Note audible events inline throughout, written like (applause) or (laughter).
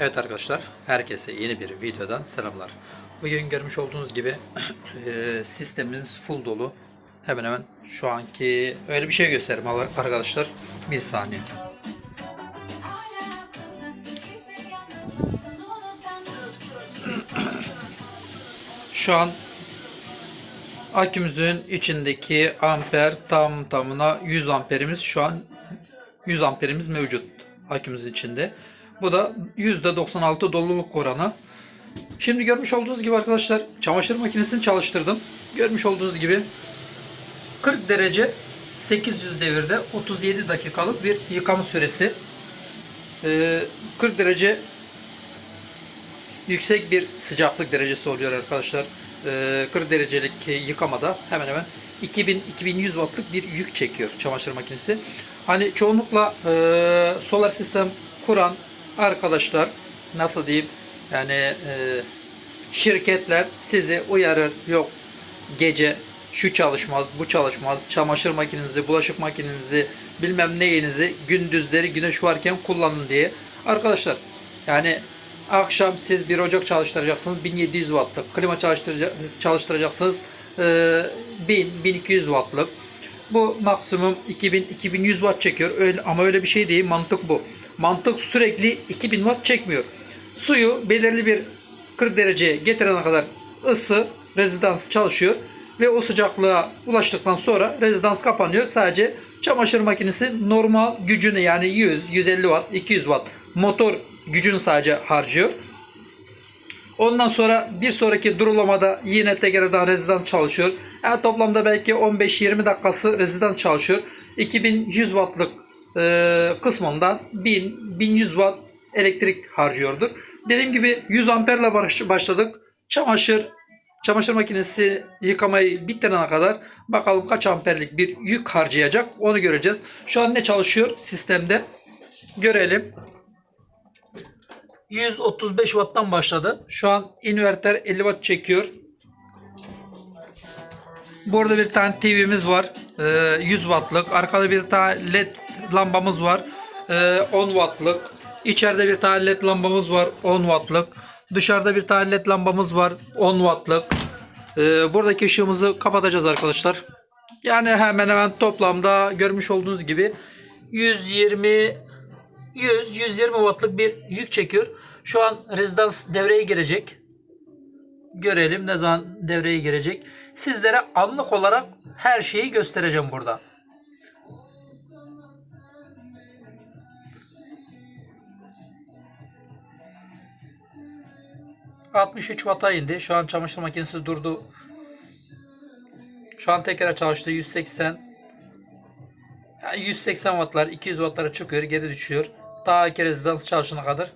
Evet arkadaşlar, herkese yeni bir videodan selamlar. Bugün görmüş olduğunuz gibi (clears throat) eee, sistemimiz full dolu. Hemen hemen şu anki öyle bir şey göstereyim arkadaşlar. Bir saniye. (clears throat) Şu an akümüzün içindeki amper tam tamına 100 amperimiz şu an 100 amperimiz mevcut akümüzün içinde. Bu da %96 doluluk oranı. Şimdi görmüş olduğunuz gibi arkadaşlar çamaşır makinesini çalıştırdım. Görmüş olduğunuz gibi 40 derece 800 devirde 37 dakikalık bir yıkama süresi. Ee, 40 derece yüksek bir sıcaklık derecesi oluyor arkadaşlar. Ee, 40 derecelik yıkamada hemen hemen 2000-2100 wattlık bir yük çekiyor çamaşır makinesi. Hani çoğunlukla e, solar sistem kuran arkadaşlar nasıl diyeyim yani e, şirketler sizi uyarır yok gece şu çalışmaz bu çalışmaz çamaşır makinenizi bulaşık makinenizi bilmem neyinizi gündüzleri güneş varken kullanın diye arkadaşlar yani akşam siz bir ocak çalıştıracaksınız 1700 wattlık klima çalıştıraca- çalıştıracaksınız e, 1000-1200 wattlık bu maksimum 2000-2100 watt çekiyor. Öyle, ama öyle bir şey değil. Mantık bu. Mantık sürekli 2000 watt çekmiyor. Suyu belirli bir 40 dereceye getirene kadar ısı rezidans çalışıyor ve o sıcaklığa ulaştıktan sonra rezidans kapanıyor. Sadece çamaşır makinesi normal gücünü yani 100, 150 watt, 200 watt motor gücünü sadece harcıyor. Ondan sonra bir sonraki durulamada yine tekrardan rezidans çalışıyor. Yani toplamda belki 15-20 dakikası rezidans çalışıyor. 2100 wattlık e, kısmından 1000-1100 watt elektrik harcıyordur. Dediğim gibi 100 amperle baş- başladık. Çamaşır çamaşır makinesi yıkamayı bitirene kadar bakalım kaç amperlik bir yük harcayacak onu göreceğiz. Şu an ne çalışıyor sistemde görelim. 135 watt'tan başladı. Şu an inverter 50 watt çekiyor. Burada bir tane TV'miz var. Ee, 100 wattlık. Arkada bir tane LED lambamız var. Ee, 10 wattlık. İçeride bir tane LED lambamız var. 10 wattlık. Dışarıda bir tane LED lambamız var. 10 wattlık. Ee, buradaki ışığımızı kapatacağız arkadaşlar. Yani hemen hemen toplamda görmüş olduğunuz gibi 120 100-120 wattlık bir yük çekiyor. Şu an rezidans devreye girecek. Görelim ne zaman devreye girecek. Sizlere anlık olarak her şeyi göstereceğim burada. ...63 Watt'a indi. Şu an çamaşır makinesi durdu. Şu an tekrar çalıştı. 180 yani 180 wattlar, 200 wattlara çıkıyor, geri düşüyor. Daha iki rezidans çalışana kadar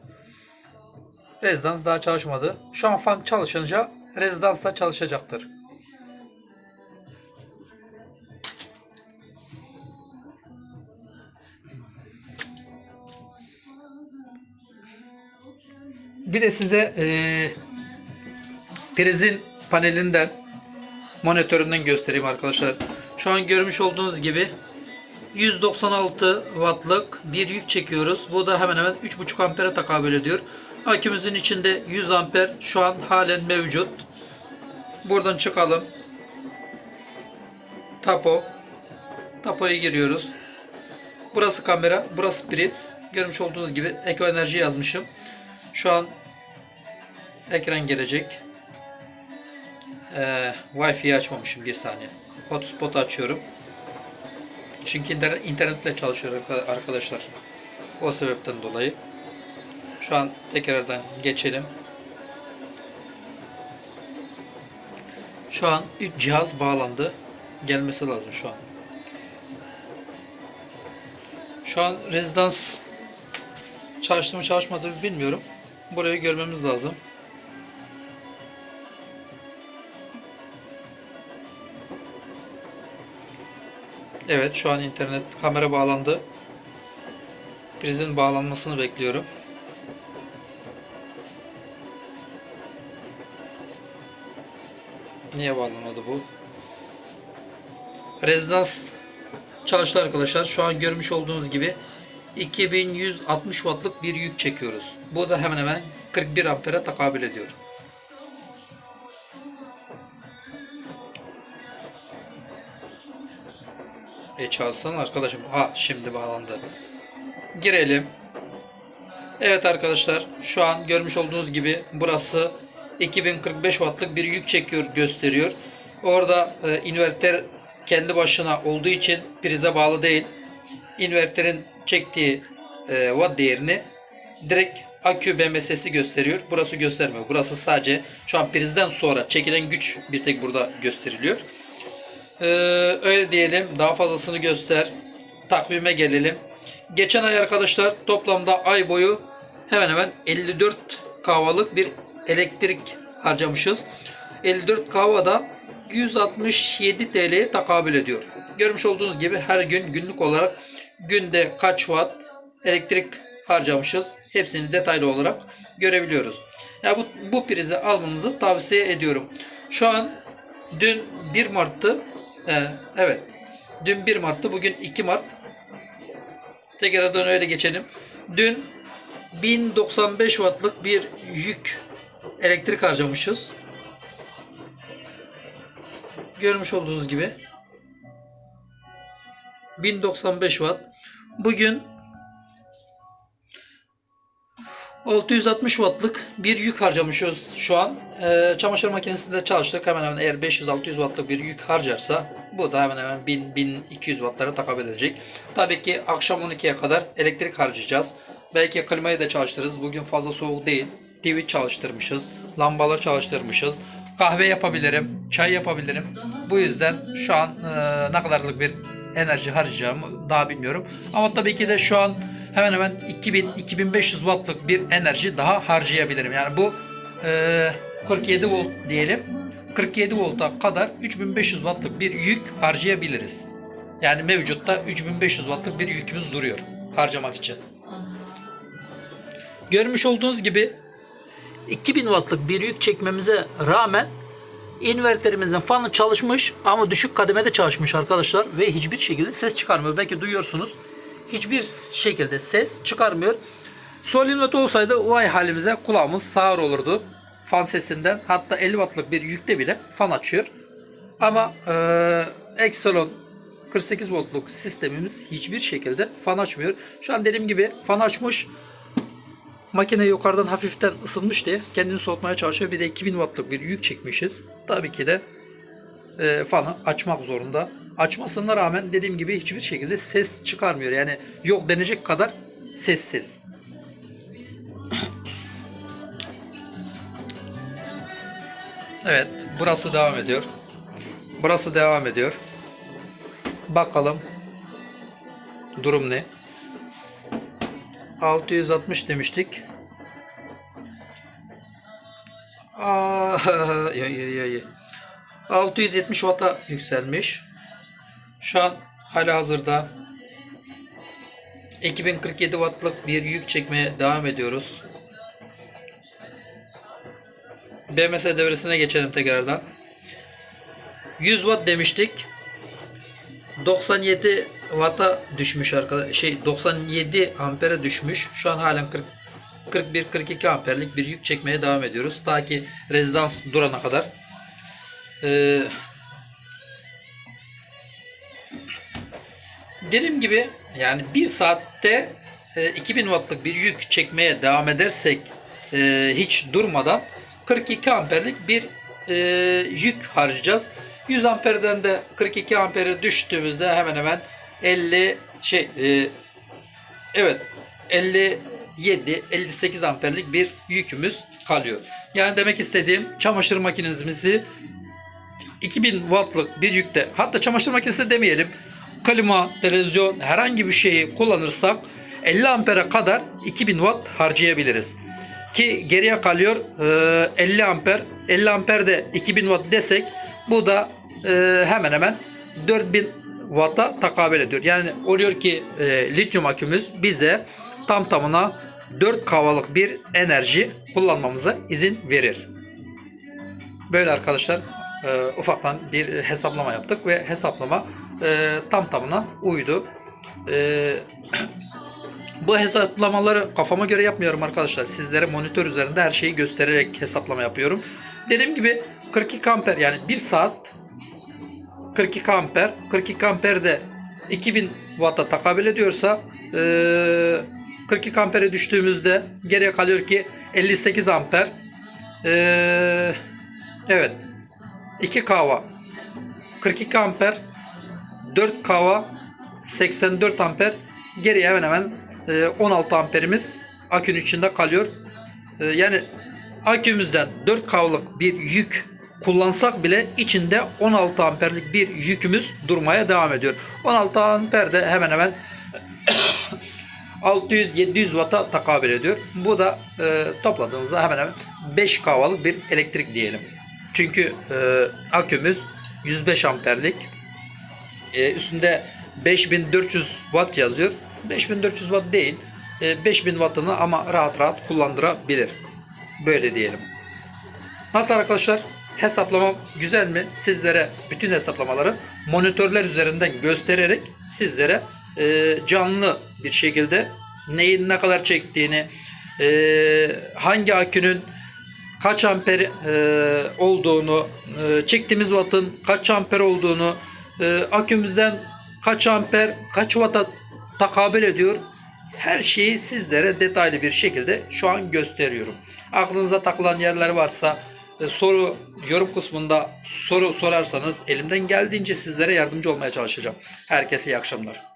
rezidans daha çalışmadı. Şu an fan çalışınca rezidans da çalışacaktır. Bir de size eee prizin panelinden monitöründen göstereyim arkadaşlar. Şu an görmüş olduğunuz gibi 196 wattlık bir yük çekiyoruz. Bu da hemen hemen 3.5 ampere tekabül ediyor. Akümüzün içinde 100 amper şu an halen mevcut. Buradan çıkalım. Tapo. Tapoya giriyoruz. Burası kamera, burası priz. Görmüş olduğunuz gibi Eko Enerji yazmışım. Şu an ekran gelecek. Ee, Wi-Fi'yi açmamışım bir saniye. Hotspot açıyorum. Çünkü internet, internetle çalışıyor arka- arkadaşlar. O sebepten dolayı. Şu an tekrardan geçelim. Şu an 3 cihaz bağlandı. Gelmesi lazım şu an. Şu an rezidans çalıştı mı çalışmadı mı bilmiyorum. Burayı görmemiz lazım. Evet şu an internet kamera bağlandı. Prizin bağlanmasını bekliyorum. Niye bağlamadı bu? Rezidans çalıştı arkadaşlar. Şu an görmüş olduğunuz gibi 2160 wattlık bir yük çekiyoruz. Bu da hemen hemen 41 ampere tekabül ediyor. E çalsana arkadaşım. Ha şimdi bağlandı. Girelim. Evet arkadaşlar şu an görmüş olduğunuz gibi burası 2045 wattlık bir yük çekiyor gösteriyor. Orada e, inverter kendi başına olduğu için prize bağlı değil. İnverterin çektiği e, watt değerini direkt akü BMS'si gösteriyor. Burası göstermiyor. Burası sadece şu an prizden sonra çekilen güç bir tek burada gösteriliyor. Ee, öyle diyelim. Daha fazlasını göster. Takvime gelelim. Geçen ay arkadaşlar toplamda ay boyu hemen hemen 54 kahvalık bir elektrik harcamışız. 54 kahva da 167 TL'ye takabül ediyor. Görmüş olduğunuz gibi her gün günlük olarak günde kaç watt elektrik harcamışız. Hepsini detaylı olarak görebiliyoruz. Ya bu, bu prizi almanızı tavsiye ediyorum. Şu an dün 1 Mart'tı. Ee, evet. Dün 1 Mart'tı. Bugün 2 Mart. Tekrardan öyle geçelim. Dün 1095 wattlık bir yük elektrik harcamışız. Görmüş olduğunuz gibi 1095 watt. Bugün 660 wattlık bir yük harcamışız şu an. Ee, çamaşır makinesinde çalıştık. Hemen hemen eğer 500-600 wattlık bir yük harcarsa bu da hemen hemen 1000-1200 wattlara takabül edecek. Tabii ki akşam 12'ye kadar elektrik harcayacağız. Belki klimayı da çalıştırırız. Bugün fazla soğuk değil. TV çalıştırmışız. Lambalar çalıştırmışız. Kahve yapabilirim. Çay yapabilirim. Bu yüzden şu an e, ne kadarlık bir enerji harcayacağımı daha bilmiyorum. Ama tabii ki de şu an hemen hemen 2000-2500 wattlık bir enerji daha harcayabilirim. Yani bu e, 47 volt diyelim. 47 volta kadar 3500 wattlık bir yük harcayabiliriz. Yani mevcutta 3500 wattlık bir yükümüz duruyor harcamak için. Görmüş olduğunuz gibi 2000 wattlık bir yük çekmemize rağmen inverterimizin fanı çalışmış ama düşük kademede çalışmış arkadaşlar ve hiçbir şekilde ses çıkarmıyor. Belki duyuyorsunuz. Hiçbir şekilde ses çıkarmıyor. Sol inverter olsaydı vay halimize kulağımız sağır olurdu. Fan sesinden hatta 50 wattlık bir yükte bile fan açıyor. Ama e, Exelon 48 voltluk sistemimiz hiçbir şekilde fan açmıyor. Şu an dediğim gibi fan açmış. Makine yukarıdan hafiften ısınmış diye kendini soğutmaya çalışıyor. Bir de 2000 wattlık bir yük çekmişiz. Tabii ki de e, fanı açmak zorunda. Açmasına rağmen dediğim gibi hiçbir şekilde ses çıkarmıyor. Yani yok denecek kadar sessiz. Evet, burası devam ediyor. Burası devam ediyor. Bakalım durum ne? 660 demiştik. 670 Watt'a yükselmiş. Şu an hala hazırda 2047 Watt'lık bir yük çekmeye devam ediyoruz. BMS devresine geçelim tekrardan. 100 Watt demiştik. 97 Watt'a düşmüş arkadaş şey 97 ampere düşmüş. Şu an halen 40 41 42 amperlik bir yük çekmeye devam ediyoruz. Ta ki rezidans durana kadar. Ee, dediğim gibi yani bir saatte e, 2000 wattlık bir yük çekmeye devam edersek e, hiç durmadan 42 amperlik bir e, yük harcayacağız. 100 amperden de 42 ampere düştüğümüzde hemen hemen 50 şey e, evet 57 58 amperlik bir yükümüz kalıyor. Yani demek istediğim çamaşır makinemizi 2000 wattlık bir yükte hatta çamaşır makinesi demeyelim klima, televizyon herhangi bir şeyi kullanırsak 50 ampere kadar 2000 watt harcayabiliriz. Ki geriye kalıyor e, 50 amper. 50 amper de 2000 watt desek bu da e, hemen hemen 4000 watt'a takabül ediyor. Yani oluyor ki e, lityum akümüz bize tam tamına 4 kavalık bir enerji kullanmamıza izin verir. Böyle arkadaşlar e, ufaktan bir hesaplama yaptık ve hesaplama e, tam tamına uydu. E, (clears throat) Bu hesaplamaları kafama göre yapmıyorum arkadaşlar. Sizlere monitör üzerinde her şeyi göstererek hesaplama yapıyorum. Dediğim gibi 42 amper yani 1 saat 42 amper. 42 amper de 2000 Watt'a takabül ediyorsa eee 42 ampere düştüğümüzde geriye kalıyor ki 58 amper. Eee, evet. 2 kahva 42 amper 4 kahva 84 amper geriye hemen hemen e, 16 amperimiz akünün içinde kalıyor. E, Yani akümüzden 4 kahvalık bir yük kullansak bile içinde 16 amperlik bir yükümüz durmaya devam ediyor. 16 amper de hemen hemen 600-700 Watt'a takabül ediyor. Bu da e, topladığınızda hemen hemen 5 kahvalık bir elektrik diyelim. Çünkü e, akümüz 105 amperlik. E, üstünde 5400 Watt yazıyor. 5400 Watt değil. E, 5000 Watt'ını ama rahat rahat kullandırabilir. Böyle diyelim. Nasıl arkadaşlar? Hesaplamam güzel mi? Sizlere bütün hesaplamaları monitörler üzerinden göstererek sizlere e, canlı bir şekilde neyin ne kadar çektiğini, e, hangi akünün kaç amper e, olduğunu, e, çektiğimiz wattın kaç amper olduğunu, e, akümüzden kaç amper, kaç watt'a takabül ediyor. Her şeyi sizlere detaylı bir şekilde şu an gösteriyorum. Aklınıza takılan yerler varsa e, soru yorum kısmında soru sorarsanız elimden geldiğince sizlere yardımcı olmaya çalışacağım. Herkese iyi akşamlar.